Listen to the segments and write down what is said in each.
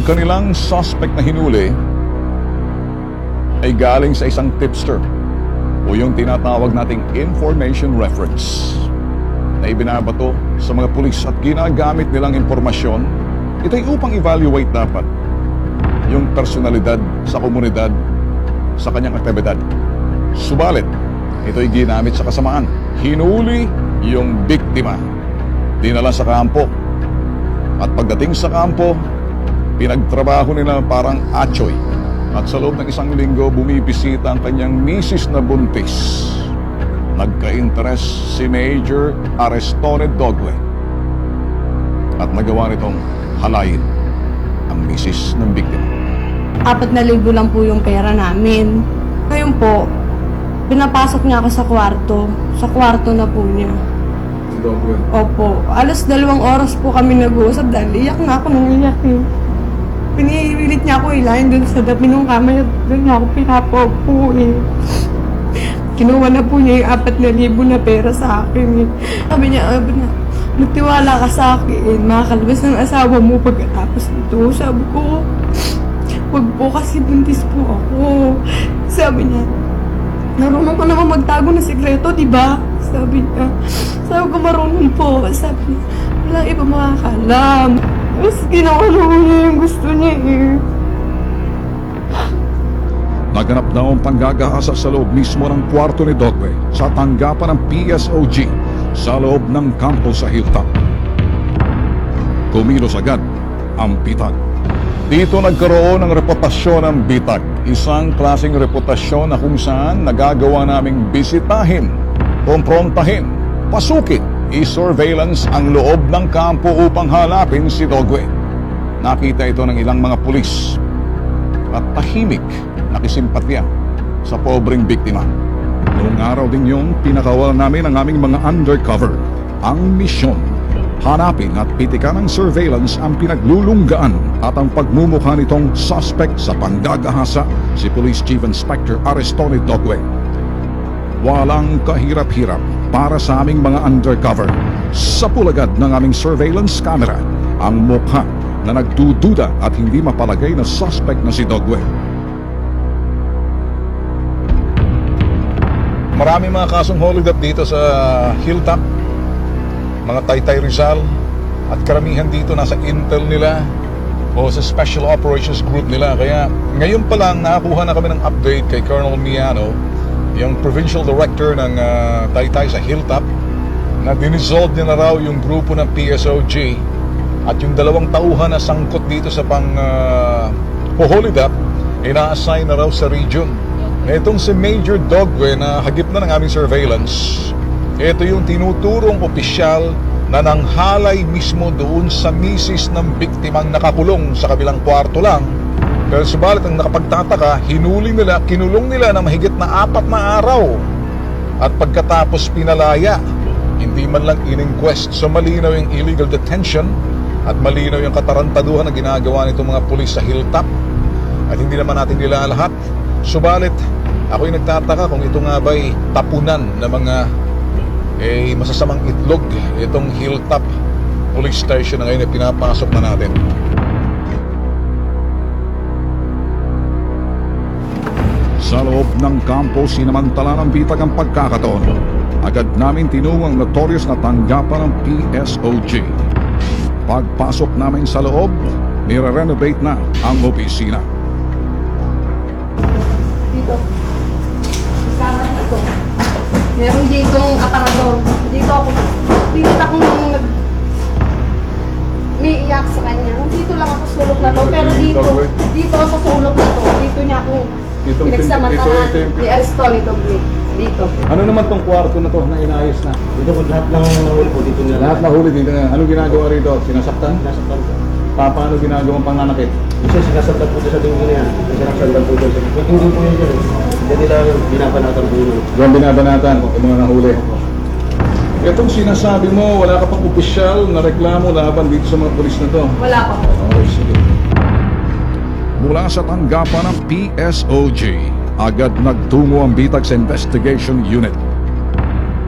Yung kanilang suspect na hinuli ay galing sa isang tipster o yung tinatawag nating information reference na ibinabato sa mga pulis at ginagamit nilang impormasyon. Ito ay upang evaluate dapat yung personalidad sa komunidad sa kanyang aktibidad. Subalit, ito ay ginamit sa kasamaan. Hinuli yung biktima. Dinala sa kampo. At pagdating sa kampo, pinagtrabaho nila parang atsoy. At sa loob ng isang linggo, bumibisita ang kanyang misis na buntis. Nagka-interest si Major Arestone Dogle. At nagawa nitong halayin ang misis ng biktima. apat na libo lang po yung pera namin. Ngayon po, pinapasok niya ako sa kwarto. Sa kwarto na po niya. Dogle. Opo, alas dalawang oras po kami nag-uusap dahil iyak na ako nang iyak eh. Pinipilit niya ako ilahin dun sa dapi ng kama niya. Doon niya ako pinapaupo eh. Kinuha na po niya yung apat na libo na pera sa akin eh. Sabi niya, sabi niya, magtiwala ka sa akin. Makakalabas ng asawa mo pagkatapos nito. Sabi ko, Huwag po kasi buntis po ako. Sabi niya, marunong ko naman magtago ng sikreto, di ba? Sabi niya, sabi ko marunong po. Sabi niya, wala iba makakalam. Tapos ginawa naman niya yung gusto niya eh. Naganap na ang panggagahasa sa loob mismo ng kwarto ni Dogwe sa tanggapan ng PSOG sa loob ng kampo sa Hilltop. Kumilos agad ang bitag. Dito nagkaroon ng reputasyon ng bitag, isang klaseng reputasyon na kung saan nagagawa naming bisitahin, komprontahin, pasukin, i-surveillance ang loob ng kampo upang hanapin si Dogwe. Nakita ito ng ilang mga pulis at tahimik nakisimpatya sa pobreng biktima. Noong araw din yun, pinakawalan namin ang aming mga undercover. Ang misyon, hanapin at pitikan ng surveillance ang pinaglulunggaan at ang pagmumukha nitong suspect sa panggagahasa si Police Chief Inspector Aristone Dogwe. Walang kahirap-hirap para sa aming mga undercover. Sa pulagad ng aming surveillance camera, ang mukha na nagdududa at hindi mapalagay na suspect na si Dogwe. Marami mga kasong hold up dito sa Hilltop, mga Taytay Rizal, at karamihan dito nasa intel nila o sa Special Operations Group nila. Kaya ngayon pa lang nakakuha na kami ng update kay Colonel Miano, yung Provincial Director ng ah, Taytay sa Hilltop, na dinisolve niya na raw yung grupo ng PSOG at yung dalawang tauhan na sangkot dito sa pang uh, hold up, ina-assign na raw sa region. Itong si Major Dogwe na hagip na ng aming surveillance, ito yung tinuturong opisyal na nanghalay mismo doon sa misis ng biktimang nakakulong sa kabilang kwarto lang. Pero subalit ang nakapagtataka, hinuli nila, kinulong nila na mahigit na apat na araw. At pagkatapos pinalaya, hindi man lang in-inquest. So malinaw yung illegal detention at malinaw yung katarantaduhan na ginagawa nitong mga pulis sa hilltop. At hindi naman natin nila lahat. Subalit, ako'y nagtataka kung ito nga ba'y tapunan ng mga eh, masasamang itlog itong hilltop police station na ngayon ay pinapasok na natin. Sa loob ng kampo, sinamantala ng bitag ang pagkakataon. Agad namin tinungang notorious na tanggapan ng PSOG. Pagpasok namin sa loob, nire-renovate na ang opisina. Dito. Kasama dito. Meron dito aparador. Ito- pinagsamantala. ito- ito yung- Ni Aristol ito. Dito. Ano naman tong kwarto na to na inayos na? Dito po lahat ng nahuli po dito nila. Lahat nahuli dito na. Anong ginagawa rito? Sinasaktan? Nasaktan po. Pa, paano ginagawang pananakit? Isa sinasaktan po sa tingin niya. Sinasaktan po. May hindi po yun dyan. Hindi nila binabanatan po yun. Yung binabanatan, yung mga nahuli. Itong sinasabi mo, wala ka pang opisyal na reklamo laban dito sa mga polis na to. Wala pa po. Mula sa tanggapan ng PSOG, agad nagtungo ang bitag sa investigation unit.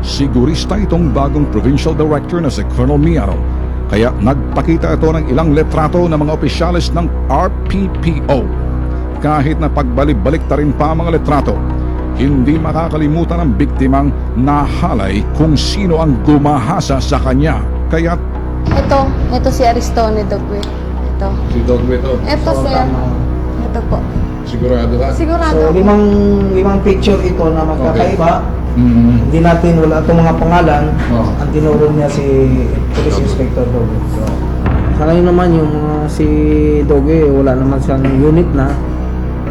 Sigurista itong bagong provincial director na si Colonel Miano. Kaya nagpakita ito ng ilang letrato ng mga opisyalis ng RPPO. Kahit na pagbalik-balik ta rin pa mga letrato, hindi makakalimutan ng biktimang nahalay kung sino ang gumahasa sa kanya. Kaya Ito, ito si Aristone Dogwe. Ito. si Dogwe to, Ito, sir. Ito po. sigurado ka? Sigurado. So, limang, limang picture ito na magkakaiba. Mm. Hindi natin, wala itong mga pangalan. Oh. Ang tinuro niya si Police Inspector Doge. So, sa ngayon naman, yung mga si Doge, wala naman siyang unit na.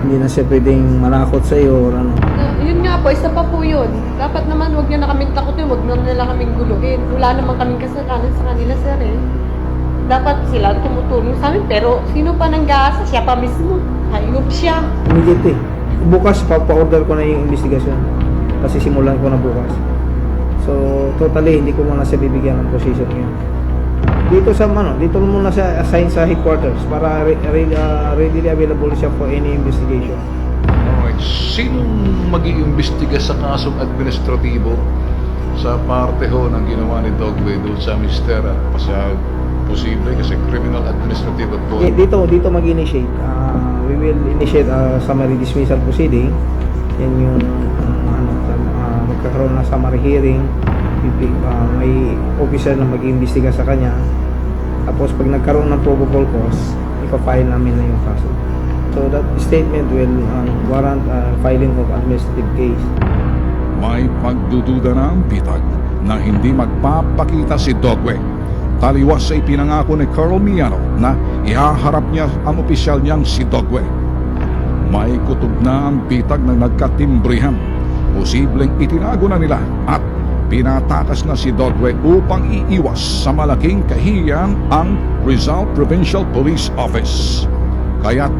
Hindi na siya pwedeng manakot sa iyo or ano. Uh, yun nga po, isa pa po yun. Dapat naman huwag niyo na kaming takutin, huwag na nila kaming guluhin. Wala naman kaming kasalanan sa kanila, sir eh. Dapat sila tumutulong sa amin, pero sino pa nang gaasa? Siya pa mismo. Hayop siya. Immediately. Bukas, pa-order ko na yung investigation. Kasi simulan ko na bukas. So, totally, hindi ko muna siya bibigyan ng position ngayon. Dito sa, ano, dito muna siya assign sa headquarters para re- re- uh, readily available siya for any investigation. Alright, sinong mag-iimbestiga sa kasong administratibo sa parte ho ng ginawa ni Dogway doon sa Mistera? Sa posible kasi criminal administrative at Di- Dito, dito mag-initiate. Uh, we will initiate a summary dismissal proceeding. Yan yung uh, ano, uh, magkakaroon ng summary hearing. Uh, may officer na mag-iimbestiga sa kanya. Tapos pag nagkaroon ng probable cause, ipa-file namin na yung kaso. So that statement will um, warrant uh, filing of administrative case. May pagdududa na ang bitag na hindi magpapakita si Dogwe. Taliwas sa ipinangako ni Carl Miano na ihaharap niya ang opisyal niyang si Dogwe. May kutob na ang bitag na nagkatimbrihan. Posibleng itinago na nila at pinatakas na si Dogwe upang iiwas sa malaking kahiyan ang Rizal Provincial Police Office. Kaya't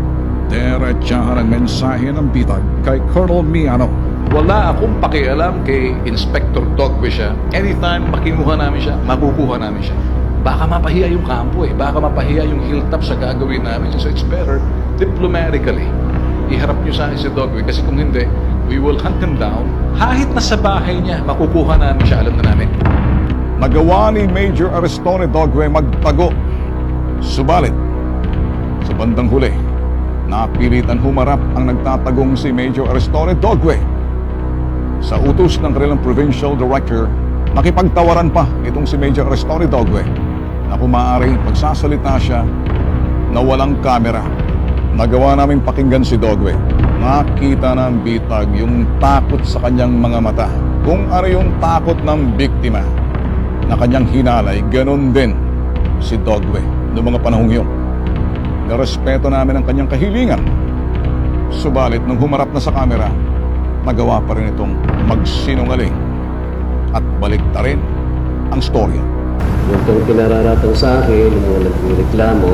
diretsahan ang mensahe ng bitag kay Colonel Miano. Wala akong pakialam kay Inspector Dogwe siya. Anytime makinuha namin siya, makukuha namin siya. Baka mapahiya yung kampo eh. Baka mapahiya yung hilltop sa gagawin namin. So it's better diplomatically. Iharap niyo sa akin si Dogwe kasi kung hindi, we will hunt him down. Kahit na sa bahay niya, makukuha namin siya. Alam na namin. Nagawa ni Major Aristone Dogwe magtago. Subalit, sa bandang huli, napilitan humarap ang nagtatagong si Major Aristone Dogwe. Sa utos ng kanilang provincial director, nakipagtawaran pa itong si Major Aristone Dogwe na kung maaari pagsasalita siya na walang kamera. Nagawa namin pakinggan si Dogwe. Nakita ng bitag yung takot sa kanyang mga mata. Kung ano yung takot ng biktima na kanyang hinalay, ganun din si Dogwe noong mga panahong yun. Narespeto namin ang kanyang kahilingan. Subalit, nung humarap na sa kamera, nagawa pa rin itong magsinungaling at baliktarin ang storya. Yung itong pinararatang sa akin, yung mga nagreklamo,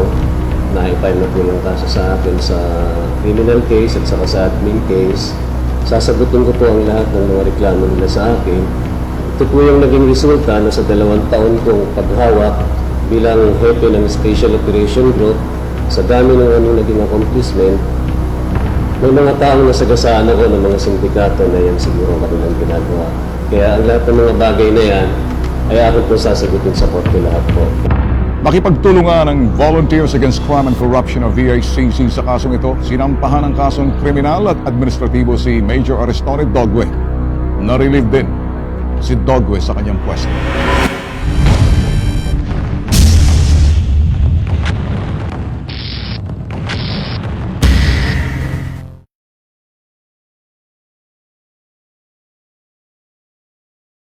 na-file na po yung kaso sa akin sa criminal case at saka sa admin case. Sasagutin ko po ang lahat ng mga reklamo nila sa akin. Ito po yung naging resulta na sa dalawang taon kong paghawak bilang hepe ng Special Operation Group sa dami ng anong naging accomplishment may mga taong nasagasaan ako ng mga sindikato na yan siguro ang kanilang ginagawa. Kaya ang lahat ng mga bagay na yan ay akin po sasagutin sa korte lahat po. Makipagtulungan ng Volunteers Against Crime and Corruption o VICC sa kasong ito, sinampahan ng kasong kriminal at administratibo si Major Aristone Dogwe. Narelieve din si Dogwe sa kanyang pwesto.